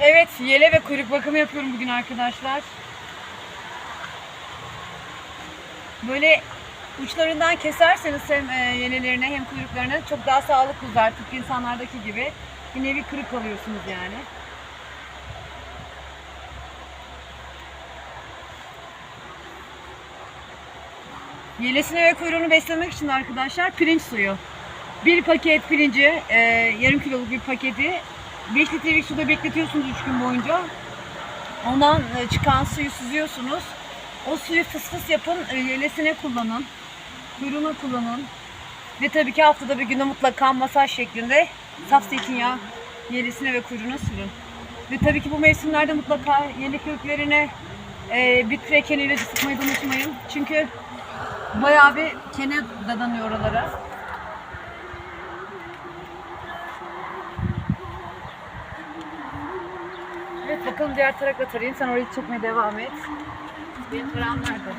Evet, yele ve kuyruk bakımı yapıyorum bugün arkadaşlar. Böyle uçlarından keserseniz hem e, yelelerini hem kuyruklarını çok daha sağlıklı uzar. Tıpkı insanlardaki gibi. Bir nevi kırık alıyorsunuz yani. Yelesini ve kuyruğunu beslemek için arkadaşlar pirinç suyu. Bir paket pirinci, e, yarım kiloluk bir paketi 5 litrelik suda bekletiyorsunuz 3 gün boyunca. Ondan e, çıkan suyu süzüyorsunuz. O suyu fıs fıs yapın, e, yelesine kullanın, kuyruğuna kullanın. Ve tabii ki haftada bir günde mutlaka masaj şeklinde saf zeytinyağı yelesine ve kuyruğuna sürün. Ve tabii ki bu mevsimlerde mutlaka yele köklerine e, bitki eken ilacı sıkmayı unutmayın. Çünkü bayağı bir kene dadanıyor oralara. Evet bakalım diğer tarakla tarayayım. Sen orayı çekmeye devam et. Benim tarağım nerede?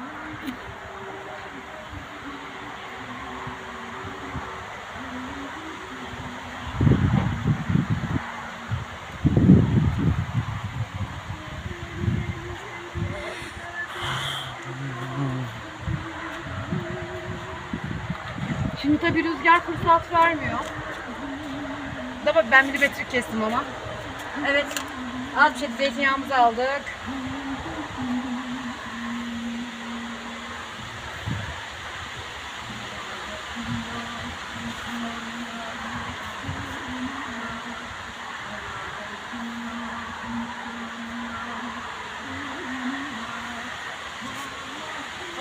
Şimdi tabii rüzgar fırsat vermiyor. Bak ben milimetrik kestim ama. Evet. Az bir şey zeytinyağımızı aldık.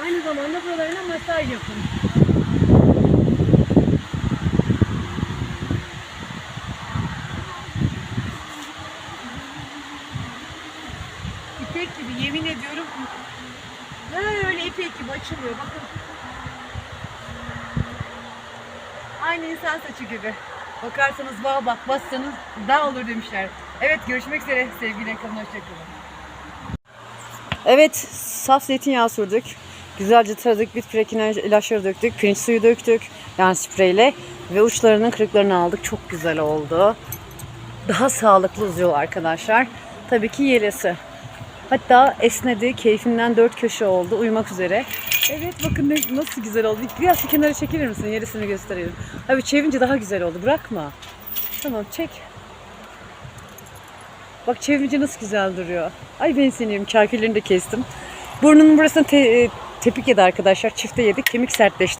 Aynı zamanda buralarına masaj yapın. İpek gibi yemin ediyorum böyle ipek gibi açılıyor bakın. Aynı insan saçı gibi. Bakarsanız bağ bak bassanız dağ olur demişler. Evet görüşmek üzere sevgili kalın hoşçakalın. Evet saf zeytinyağı sürdük. Güzelce taradık, bit frekine ilaçları döktük, pirinç suyu döktük yani spreyle ve uçlarının kırıklarını aldık. Çok güzel oldu. Daha sağlıklı uzuyor arkadaşlar. Tabii ki yelesi. Hatta esnedi, keyfinden dört köşe oldu, uyumak üzere. Evet bakın ne, nasıl güzel oldu. Biraz bir kenara çekilir misin? Yerisini gösterelim. Abi çevince daha güzel oldu. Bırakma. Tamam çek. Bak çevince nasıl güzel duruyor. Ay ben seni Kerkelerini de kestim. Burnunun burasına te- e, tepik yedi arkadaşlar. Çifte yedik. Kemik sertleşti.